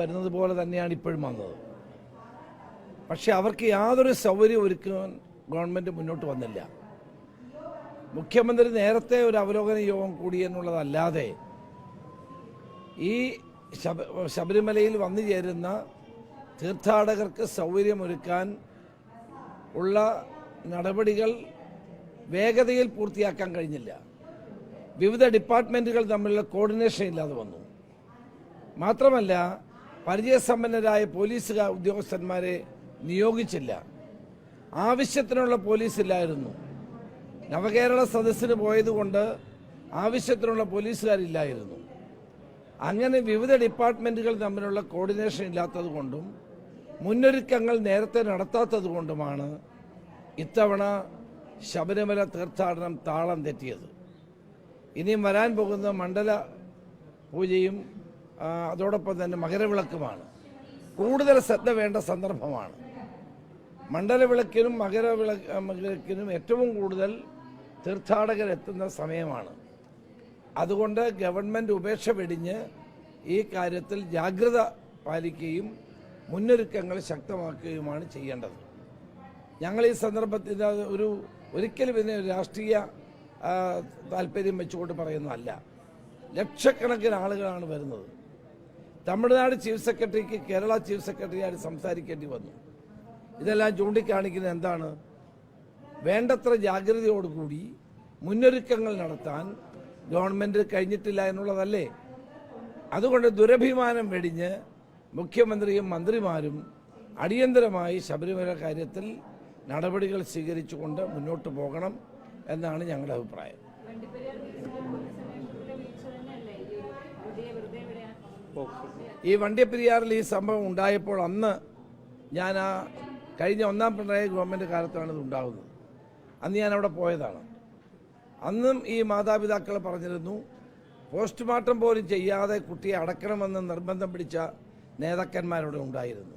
വരുന്നത് പോലെ തന്നെയാണ് ഇപ്പോഴും വന്നത്. പക്ഷെ അവർക്ക് യാതൊരു സൗകര്യം ഒരുക്കാൻ ഗവൺമെന്റ് മുന്നോട്ട് വന്നില്ല. മുഖ്യമന്ത്രി നേരത്തെ ഒരു അവലോകന യോഗം കൂടി എന്നുള്ളതല്ലാതെ ഈ ശബരിമലയിൽ വന്നു ചേരുന്ന തീർത്ഥാടകർക്ക് സൗകര്യമൊരുക്കാൻ ഉള്ള നടപടികൾ വേഗതയിൽ പൂർത്തിയാക്കാൻ കഴിഞ്ഞില്ല. വിവിധ ഡിപ്പാർട്ട്മെന്റുകൾ തമ്മിലുള്ള കോർഡിനേഷൻ ഇല്ലാതെ വന്നു. മാത്രമല്ല പരിചയസമ്പന്നരായ പോലീസ് ഉദ്യോഗസ്ഥന്മാരെ നിയോഗിച്ചില്ല. ആവശ്യത്തിനുള്ള പോലീസ് ഇല്ലായിരുന്നു നവകേരള സദസ്സിന് പോയതുകൊണ്ട് ആവശ്യത്തിനുള്ള പോലീസുകാരില്ലായിരുന്നു. അങ്ങനെ വിവിധ ഡിപ്പാർട്ട്മെന്റുകൾ തമ്മിലുള്ള കോർഡിനേഷൻ ഇല്ലാത്തതുകൊണ്ടും മുന്നൊരുക്കങ്ങൾ നേരത്തെ നടത്താത്തതുകൊണ്ടുമാണ് ഇത്തവണ ശബരിമല തീർത്ഥാടനം താളം തെറ്റിയത്. ഇനിയും വരാൻ പോകുന്ന മണ്ഡല പൂജയും അതോടൊപ്പം തന്നെ മകരവിളക്കുമാണ്. കൂടുതൽ ശ്രദ്ധ വേണ്ട സന്ദർഭമാണ്. മണ്ഡലവിളക്കിനും മകരവിളക്കിനും ഏറ്റവും കൂടുതൽ തീർത്ഥാടകർ എത്തുന്ന സമയമാണ്. അതുകൊണ്ട് ഗവൺമെന്റ് ഉപേക്ഷ വെടിഞ്ഞ് ഈ കാര്യത്തിൽ ജാഗ്രത പാലിക്കുകയും മുന്നൊരുക്കങ്ങൾ ശക്തമാക്കുകയുമാണ് ചെയ്യേണ്ടത്. ഞങ്ങൾ ഈ സന്ദർഭത്തിൽ ഒരു ഒരിക്കലും ഇതിനെ രാഷ്ട്രീയ താല്പര്യം വെച്ചുകൊണ്ട് പറയുന്നതല്ല. ലക്ഷക്കണക്കിന് ആളുകളാണ് വരുന്നത്. തമിഴ്നാട് ചീഫ് സെക്രട്ടറിക്ക് കേരള ചീഫ് സെക്രട്ടറിയായിട്ട് സംസാരിക്കേണ്ടി വന്നു. ഇതെല്ലാം ചൂണ്ടിക്കാണിക്കുന്നത് എന്താണ്? വേണ്ടത്ര ജാഗ്രതയോടുകൂടി മുന്നൊരുക്കങ്ങൾ നടത്താൻ ഗവൺമെന്റ് കഴിഞ്ഞിട്ടില്ല എന്നുള്ളതല്ലേ? അതുകൊണ്ട് ദുരഭിമാനം വെടിഞ്ഞ് മുഖ്യമന്ത്രിയും മന്ത്രിമാരും അടിയന്തരമായി ശബരിമല കാര്യത്തിൽ നടപടികൾ സ്വീകരിച്ചുകൊണ്ട് മുന്നോട്ട് പോകണം എന്നാണ് ഞങ്ങളുടെ അഭിപ്രായം വണ്ടിപ്പെരിയാർ ബീച്ചിലെ വീഴ്ച തന്നെയല്ലേ ഈ വെറുതെ വെറുതെ ഇവിടെ ഈ വണ്ടിപ്പെരിയാറിൽ ഈ സംഭവം ഉണ്ടായപ്പോൾ അന്ന് ഞാൻ ആ കഴിഞ്ഞ ഒന്നാം പിണറായി ഗവൺമെന്റ് കാലത്താണ് ഇത് ഉണ്ടാകുന്നത് അന്ന് ഞാൻ അവിടെ പോയതാണ്. അന്നും ഈ മാതാപിതാക്കൾ പറഞ്ഞിരുന്നു പോസ്റ്റ്മോർട്ടം പോലും ചെയ്യാതെ കുട്ടിയെ അടക്കണമെന്ന് നിർബന്ധം പിടിച്ച നേതാക്കന്മാരോട് ഉണ്ടായിരുന്നു.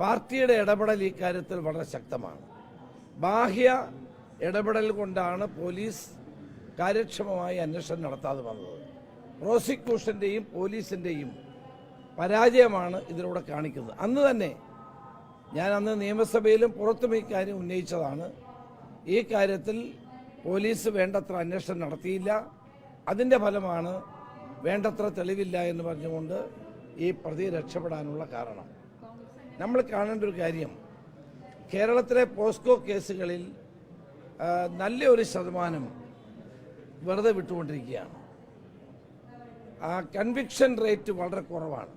പാർട്ടിയുടെ ഇടപെടൽ ഈ കാര്യത്തിൽ വളരെ ശക്തമാണ്. ബാഹ്യ ഇടപെടൽ കൊണ്ടാണ് പോലീസ് കാര്യക്ഷമമായി അന്വേഷണം നടത്താതെ വന്നത്. പ്രോസിക്യൂഷന്റെയും പോലീസിന്റെയും പരാജയമാണ് ഇതിലൂടെ കാണിക്കുന്നത്. അന്ന് തന്നെ ഞാൻ അന്ന് നിയമസഭയിലും പുറത്തും ഈ കാര്യം ഉന്നയിച്ചതാണ്. ഈ കാര്യത്തിൽ പോലീസ് വേണ്ടത്ര അന്വേഷണം നടത്തിയില്ല. അതിന്റെ ഫലമാണ് വേണ്ടത്ര തെളിവില്ല എന്ന് പറഞ്ഞുകൊണ്ട് ഈ പ്രതി രക്ഷപ്പെടാനുള്ള കാരണം. നമ്മൾ കാണേണ്ട ഒരു കാര്യം കേരളത്തിലെ പോസ്കോ കേസുകളിൽ നല്ലൊരു ശതമാനം വെറുതെ വിട്ടുകൊണ്ടിരിക്കുകയാണ്. ആ കൺവിക്ഷൻ റേറ്റ് വളരെ കുറവാണ്.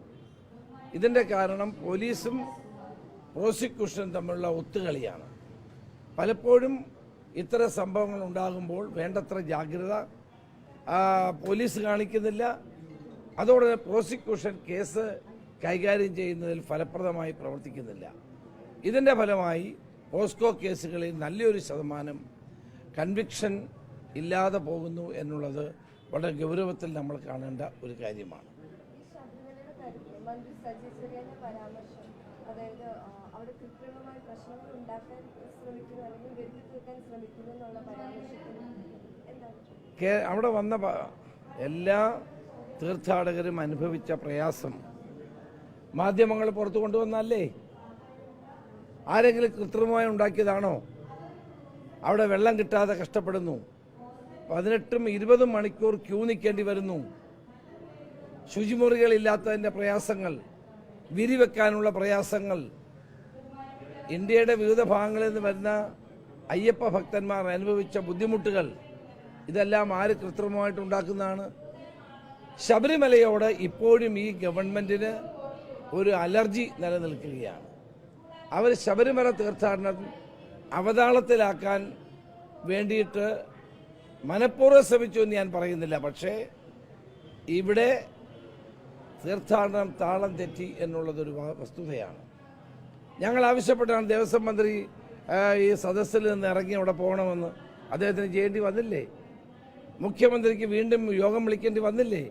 ഇതിന്റെ കാരണം പോലീസും പ്രോസിക്യൂഷനും തമ്മിലുള്ള ഒത്തുകളിയാണ്. പലപ്പോഴും ഇത്തരം സംഭവങ്ങൾ ഉണ്ടാകുമ്പോൾ വേണ്ടത്ര ജാഗ്രത പോലീസ് കാണിക്കുന്നില്ല. അതോടെ പ്രോസിക്യൂഷൻ കേസ് കൈകാര്യം ചെയ്യുന്നതിൽ ഫലപ്രദമായി പ്രവർത്തിക്കുന്നില്ല. ഇതിന്റെ ഫലമായി പോസ്കോ കേസുകളിൽ നല്ലൊരു ശതമാനം കൺവിക്ഷൻ ഇല്ലാതെ പോകുന്നു എന്നുള്ളത് വളരെ ഗൗരവത്തിൽ നമ്മൾ കാണേണ്ട ഒരു കാര്യമാണ്. അതായത് അവിടെ കൃത്രിമമായ പ്രശ്നങ്ങൾ ഉണ്ടാക്കാൻ ശ്രമിക്കുന്നു അല്ലെങ്കിൽ വരുത്തി തീർക്കാൻ ശ്രമിക്കുന്നു എന്നുള്ള പരാമർശത്തിൽ എന്താണ്? കേ- അവിടെ വന്ന എല്ലാ തീർത്ഥാടകരും അനുഭവിച്ച പ്രയാസം മാധ്യമങ്ങൾ പുറത്തു കൊണ്ടുവന്നല്ലേ ആരെങ്കിലും കൃത്രിമമായി ഉണ്ടാക്കിയതാണോ? അവിടെ വെള്ളം കിട്ടാതെ കഷ്ടപ്പെടുന്നു. പതിനെട്ടും ഇരുപതും മണിക്കൂർ ക്യൂ നിൽക്കേണ്ടി വരുന്നു. ശുചിമുറികളില്ലാത്തതിന്റെ പ്രയാസങ്ങൾ വിരിവെക്കാനുള്ള പ്രയാസങ്ങൾ ഇന്ത്യയുടെ വിവിധ ഭാഗങ്ങളിൽ നിന്ന് വരുന്ന അയ്യപ്പ ഭക്തന്മാർ അനുഭവിച്ച ബുദ്ധിമുട്ടുകൾ ഇതെല്ലാം ആര് കൃത്രിമമായിട്ട് ഉണ്ടാക്കുന്നതാണ്? ശബരിമലയോട് ഇപ്പോഴും ഈ ഗവൺമെന്റിന് ഒരു അലർജി നിലനിൽക്കുകയാണ്. അവർ ശബരിമല തീർത്ഥാടനം അവതാളത്തിലാക്കാൻ വേണ്ടിയിട്ട് മനഃപൂർവം ശ്രമിച്ചു എന്ന് ഞാൻ പറയുന്നില്ല. പക്ഷേ ഇവിടെ തീർത്ഥാടനം താളം തെറ്റി എന്നുള്ളതൊരു വസ്തുതയാണ്. ഞങ്ങൾ ആവശ്യപ്പെട്ടാണ് ദേവസ്വം മന്ത്രി ഈ സദസ്സിൽ നിന്ന് ഇറങ്ങി അവിടെ പോകണമെന്ന്. അദ്ദേഹത്തിന് ചെയ്യേണ്ടി വന്നില്ലേ? മുഖ്യമന്ത്രിക്ക് വീണ്ടും യോഗം വിളിക്കേണ്ടി വന്നില്ലേ?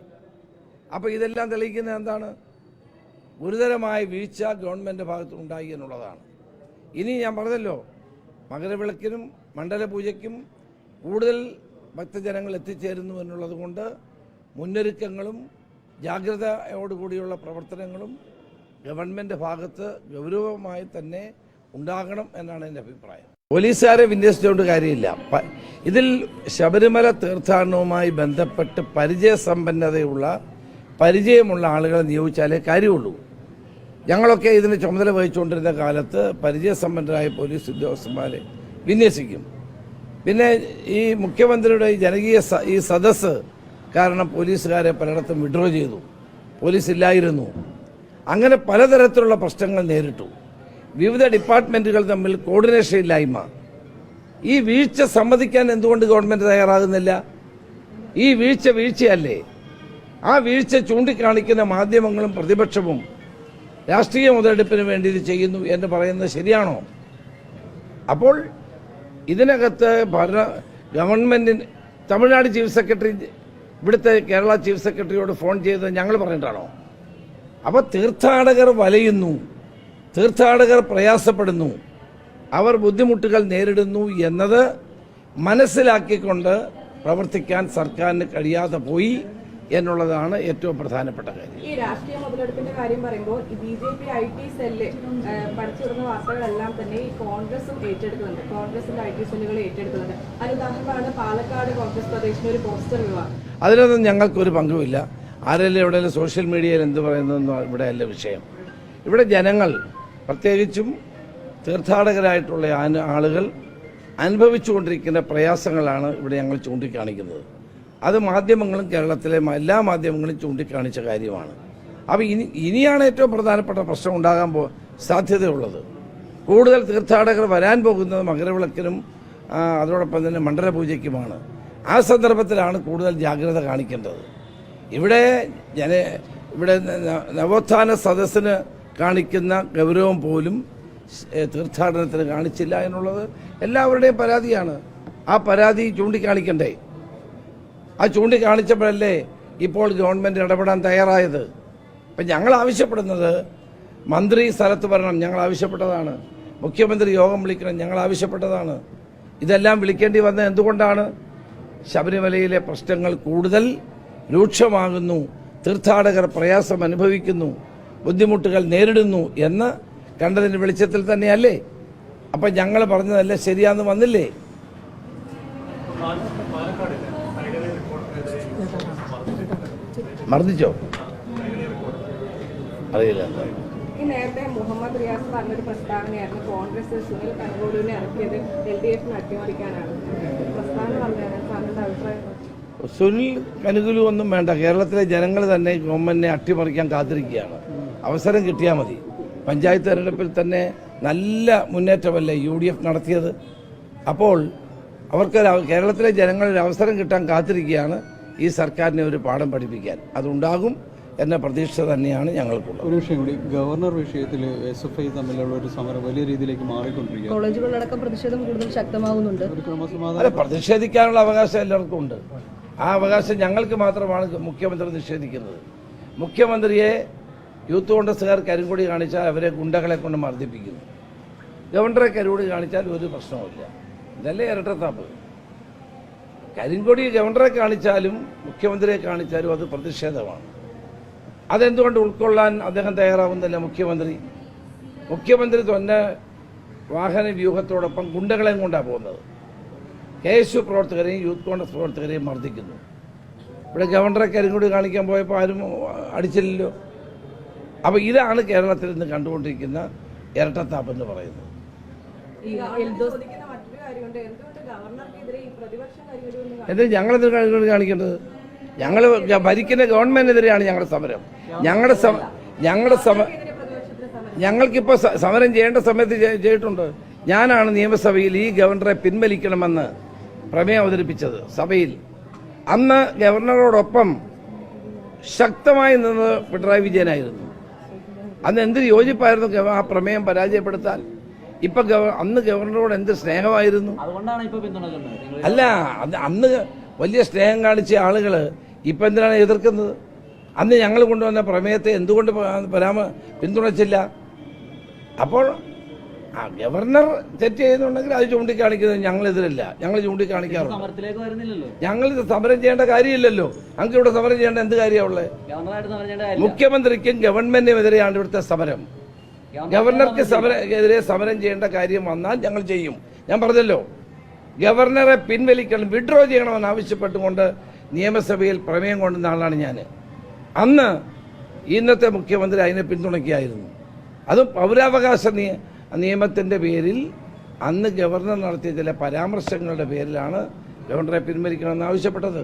അപ്പോൾ ഇതെല്ലാം തെളിയിക്കുന്നത് എന്താണ്? ഗുരുതരമായ വീഴ്ച ഗവൺമെന്റ് ഭാഗത്ത് ഉണ്ടായി എന്നുള്ളതാണ്. ഇനി ഞാൻ പറഞ്ഞല്ലോ മകരവിളക്കിനും മണ്ഡലപൂജയ്ക്കും കൂടുതൽ ഭക്തജനങ്ങൾ എത്തിച്ചേരുന്നു എന്നുള്ളത് കൊണ്ട് മുന്നൊരുക്കങ്ങളും ജാഗ്രതയോടുകൂടിയുള്ള പ്രവർത്തനങ്ങളും ഗവൺമെന്റ് ഭാഗത്ത് ഗൗരവമായി തന്നെ ഉണ്ടാകണം എന്നാണ് എന്റെ അഭിപ്രായം. പോലീസുകാരെ വിന്യസിച്ചുകൊണ്ട് കാര്യമില്ല. ഇതിൽ ശബരിമല തീർത്ഥാടനവുമായി ബന്ധപ്പെട്ട് പരിചയസമ്പന്നതയുള്ള പരിചയമുള്ള ആളുകളെ നിയോഗിച്ചാലേ കാര്യമുള്ളൂ. ഞങ്ങളൊക്കെ ഇതിന് ചുമതല വഹിച്ചുകൊണ്ടിരുന്ന കാലത്ത് പരിചയസമ്പന്നരായ പോലീസ് ഉദ്യോഗസ്ഥന്മാരെ വിന്യസിക്കും. പിന്നെ ഈ മുഖ്യമന്ത്രിയുടെ ഈ ജനകീയ ഈ സദസ്സ് കാരണം പോലീസുകാരെ പലയിടത്തും വിഡ്രോ ചെയ്തു. പോലീസ് ഇല്ലായിരുന്നു അങ്ങനെ പലതരത്തിലുള്ള പ്രശ്നങ്ങൾ നേരിട്ടു. വിവിധ ഡിപ്പാർട്ട്മെന്റുകൾ തമ്മിൽ കോർഡിനേഷൻ ഇല്ലായ്മ. ഈ വീഴ്ച സമ്മതിക്കാൻ എന്തുകൊണ്ട് ഗവൺമെന്റ് തയ്യാറാകുന്നില്ല? ഈ വീഴ്ച വീഴ്ചയല്ലേ? ആ വീഴ്ച ചൂണ്ടിക്കാണിക്കുന്ന മാധ്യമങ്ങളും പ്രതിപക്ഷവും രാഷ്ട്രീയ മുതലെടുപ്പിന് വേണ്ടി ഇത് ചെയ്യുന്നു എന്ന് പറയുന്നത് ശരിയാണോ? അപ്പോൾ ഇതിനകത്ത് ഭരണ ഗവൺമെന്റിന് തമിഴ്നാട് ചീഫ് സെക്രട്ടറി ഇവിടുത്തെ കേരള ചീഫ് സെക്രട്ടറിയോട് ഫോൺ ചെയ്ത് ഞങ്ങൾ പറഞ്ഞിട്ടാണോ അപ്പോൾ തീർത്ഥാടകർ വലയുന്നു. തീർത്ഥാടകർ പ്രയാസപ്പെടുന്നു. അവർ ബുദ്ധിമുട്ടുകൾ നേരിടുന്നു എന്നത് മനസ്സിലാക്കിക്കൊണ്ട് പ്രവർത്തിക്കാൻ സർക്കാരിന് കഴിയാതെ പോയി. എന്നുള്ളതാണ് ഏറ്റവും പ്രധാനപ്പെട്ട കാര്യം. ഈ രാഷ്ട്രീയ മുതലെടുപ്പിന്റെ കാര്യം പറയുമ്പോൾ B J P I T cell പഠിച്ചിടുന്ന വാർത്തകളെല്ലാം തന്നെ ഈ കോൺഗ്രസും ഏറ്റെടുക്കുന്നുണ്ട്. കോൺഗ്രസിന്റെ ഐ ടി സെല്ലുകൾ ഏറ്റെടുക്കുന്നുണ്ട്. അതിനുദാഹരണമാണ് പാലക്കാട് കോൺഗ്രസ് പ്രദേശിന്റെ ഒരു പോസ്റ്റർ വിവാദം അതിനൊന്നും ഞങ്ങൾക്കൊരു പങ്കുമില്ല. ആരെങ്കിലും എവിടെയെങ്കിലും സോഷ്യൽ മീഡിയയിൽ എന്ത് പറയുന്നതെന്നും ഇവിടെയല്ല വിഷയം. ഇവിടെ ജനങ്ങൾ പ്രത്യേകിച്ചും തീർത്ഥാടകരായിട്ടുള്ള ആളുകൾ അനുഭവിച്ചുകൊണ്ടിരിക്കുന്ന പ്രയാസങ്ങളാണ് ഇവിടെ ഞങ്ങൾ ചൂണ്ടിക്കാണിക്കുന്നത്. അത് മാധ്യമങ്ങളും കേരളത്തിലെ എല്ലാ മാധ്യമങ്ങളും ചൂണ്ടിക്കാണിച്ച കാര്യമാണ്. അപ്പോൾ ഇനി ഇനിയാണ് ഏറ്റവും പ്രധാനപ്പെട്ട പ്രശ്നം ഉണ്ടാകാൻ പോ സാധ്യതയുള്ളത്. കൂടുതൽ തീർത്ഥാടകർ വരാൻ പോകുന്നത് മകരവിളക്കിനും അതോടൊപ്പം തന്നെ മണ്ഡലപൂജയ്ക്കുമാണ്. ആ സന്ദർഭത്തിലാണ് കൂടുതൽ ജാഗ്രത കാണിക്കേണ്ടത്. ഇവിടെ ജന ഇവിടെ നവോത്ഥാന സദസ്സിന് കാണിക്കുന്ന ഗൗരവം പോലും തീർത്ഥാടനത്തിന് കാണിച്ചില്ല എന്നുള്ളത് എല്ലാവരുടെയും പരാതിയാണ്. ആ പരാതി ചൂണ്ടിക്കാണിക്കണ്ടേ? ആ ചൂണ്ടിക്കാണിച്ചപ്പോഴല്ലേ ഇപ്പോൾ ഗവൺമെന്റ് ഇടപെടാൻ തയ്യാറായത്? അപ്പം ഞങ്ങൾ ആവശ്യപ്പെടുന്നത് മന്ത്രി സ്ഥലത്ത് വരണം ഞങ്ങൾ ആവശ്യപ്പെട്ടതാണ്. മുഖ്യമന്ത്രി യോഗം വിളിക്കണം ഞങ്ങൾ ആവശ്യപ്പെട്ടതാണ്. ഇതെല്ലാം വിളിക്കേണ്ടി വന്നത് എന്തുകൊണ്ടാണ്? ശബരിമലയിലെ പ്രശ്നങ്ങൾ കൂടുതൽ രൂക്ഷമാകുന്നു തീർത്ഥാടകർ പ്രയാസം അനുഭവിക്കുന്നു ബുദ്ധിമുട്ടുകൾ നേരിടുന്നു എന്ന് കണ്ടതിന്റെ വെളിച്ചത്തിൽ തന്നെയല്ലേ? അപ്പം ഞങ്ങൾ പറഞ്ഞതല്ല ശരിയാന്ന് വന്നില്ലേ? മർദ്ദിച്ചോ? അറിയില്ല. നേരത്തെ മുഹമ്മദ് റിയാസ് പറഞ്ഞൊരു പ്രസ്താവനയായിരുന്നു. കോൺഗ്രസ് സുനിൽ കനകോലുവിനെ ഇറക്കിയത് എൽ ഡി എഫിന് അട്ടിമറിക്കാനാണ് പ്രസ്താവന പറഞ്ഞാൽ താങ്കളുടെ അഭിപ്രായം? സുനിൽ കനുകുലു ഒന്നും വേണ്ട. കേരളത്തിലെ ജനങ്ങൾ തന്നെ ഗവൺമെന്റിനെ അട്ടിമറിക്കാൻ കാത്തിരിക്കുകയാണ്. അവസരം കിട്ടിയാൽ മതി. പഞ്ചായത്ത് തെരഞ്ഞെടുപ്പിൽ തന്നെ നല്ല മുന്നേറ്റമല്ലേ യു ഡി എഫ് നടത്തിയത്? അപ്പോൾ അവർക്ക് കേരളത്തിലെ ജനങ്ങൾ അവസരം കിട്ടാൻ കാത്തിരിക്കുകയാണ്. ഈ സർക്കാരിനെ ഒരു പാഠം പഠിപ്പിക്കാൻ അതുണ്ടാകും എന്ന പ്രതീക്ഷ തന്നെയാണ് ഞങ്ങൾക്കുള്ളത്. ഒരു വിഷയം കൂടി ഗവർണർ വിഷയത്തിൽ എസ് എഫ് ഐ തമ്മിലുള്ള ഒരു സമരം വലിയ രീതിയിലേക്ക് മാറിക്കൊണ്ടിരിക്കുക കോളേജുകളിലടക്കം പ്രതിഷേധം കൂടുതൽ ശക്തമാകുന്നുണ്ട് അല്ല പ്രതിഷേധിക്കാനുള്ള അവകാശം എല്ലാവർക്കും ഉണ്ട് ആ അവകാശം ഞങ്ങൾക്ക് മാത്രമാണ് മുഖ്യമന്ത്രി നിഷേധിക്കുന്നത്. മുഖ്യമന്ത്രിയെ യൂത്ത് കോൺഗ്രസ്സുകാർ കരിങ്കൊടി കാണിച്ചാൽ അവരെ ഗുണ്ടകളെ കൊണ്ട് മർദ്ദിപ്പിക്കുന്നു. ഗവർണറെ കരിങ്കൊടി കാണിച്ചാൽ ഒരു പ്രശ്നവുമില്ല. ഇതല്ലേ ഇരട്ടത്താപ്പ്? കരിങ്കൊടി ഗവർണറെ കാണിച്ചാലും മുഖ്യമന്ത്രിയെ കാണിച്ചാലും അത് പ്രതിഷേധമാണ്. അതെന്തുകൊണ്ട് ഉൾക്കൊള്ളാൻ അദ്ദേഹം തയ്യാറാവുന്നില്ല മുഖ്യമന്ത്രി? മുഖ്യമന്ത്രി തന്നെ വാഹന വ്യൂഹത്തോടൊപ്പം ഗുണ്ടകളെയും കൊണ്ടാണ് പോകുന്നത്. കെ എസ് യു പ്രവർത്തകരെയും യൂത്ത് കോൺഗ്രസ് പ്രവർത്തകരെയും മർദ്ദിക്കുന്നു. ഇവിടെ ഗവർണറെ കരിങ്കൊടി കാണിക്കാൻ പോയപ്പോൾ ആരും അടിച്ചില്ലല്ലോ. അപ്പോൾ ഇതാണ് കേരളത്തിൽ നിന്ന് കണ്ടുകൊണ്ടിരിക്കുന്ന ഇരട്ടത്താപ്പ് എന്ന് പറയുന്നത് എന്നിട്ട് ഞങ്ങളെന്ത് കാണിക്കേണ്ടത് ഞങ്ങൾ ഭരിക്കുന്ന ഗവൺമെന്റിനെതിരെയാണ് ഞങ്ങളുടെ സമരം. ഞങ്ങളുടെ സമ ഞങ്ങളുടെ സമ ഞങ്ങൾക്കിപ്പോൾ സമരം. ചെയ്യേണ്ട സമയത്ത് ചെയ്തിട്ടുണ്ട്. ഞാനാണ് നിയമസഭയിൽ ഈ ഗവർണറെ പിൻവലിക്കണമെന്ന് പ്രമേയം അവതരിപ്പിച്ചത് സഭയിൽ. അന്ന് ഗവർണറോടൊപ്പം ശക്തമായി നിന്ന് പിണറായി വിജയനായിരുന്നു. അന്ന് എന്ത് യോജിപ്പായിരുന്നു ആ പ്രമേയം പരാജയപ്പെടുത്താൻ? ഇപ്പൊ അന്ന് ഗവർണറോട് എന്ത് സ്നേഹമായിരുന്നു? അല്ല അത് അന്ന് വലിയ സ്നേഹം കാണിച്ച ആളുകൾ ഇപ്പൊ എന്തിനാണ് എതിർക്കുന്നത്? അന്ന് ഞങ്ങൾ കൊണ്ടുവന്ന പ്രമേയത്തെ എന്തുകൊണ്ട് പരാമ പിന്തുണച്ചില്ല? അപ്പോൾ ആ ഗവർണർ തെറ്റ് ചെയ്യുന്നുണ്ടെങ്കിൽ അത് ചൂണ്ടിക്കാണിക്കുന്നത് ഞങ്ങൾ എതിരല്ല ഞങ്ങൾ ചൂണ്ടിക്കാണിക്കാറുണ്ട് ഞങ്ങൾ ഇത് സമരം ചെയ്യേണ്ട കാര്യമില്ലല്ലോ. ഞങ്ങൾക്ക് ഇവിടെ സമരം ചെയ്യേണ്ട എന്ത് കാര്യമാണ് മുഖ്യമന്ത്രിക്കും ഗവൺമെന്റിനും എതിരെയാണ് ഇവിടുത്തെ സമരം. ഗവർണർക്ക് സമര എതിരെ സമരം ചെയ്യേണ്ട കാര്യം വന്നാൽ ഞങ്ങൾ ചെയ്യും. ഞാൻ പറഞ്ഞല്ലോ ഗവർണറെ പിൻവലിക്കണം വിഡ്രോ ചെയ്യണമെന്ന് ആവശ്യപ്പെട്ടുകൊണ്ട് നിയമസഭയിൽ പ്രമേയം കൊണ്ടുവന്ന ആളാണ് ഞാൻ. അന്ന് ഇന്നത്തെ മുഖ്യമന്ത്രി അതിനെ പിന്തുണയ്ക്കുകയായിരുന്നു. അതും പൗരാവകാശ നിയ നിയമത്തിന്റെ പേരിൽ അന്ന് ഗവർണർ നടത്തിയ ചില പരാമർശങ്ങളുടെ പേരിലാണ് ഗവർണറെ പിൻവലിക്കണമെന്ന് ആവശ്യപ്പെട്ടത്.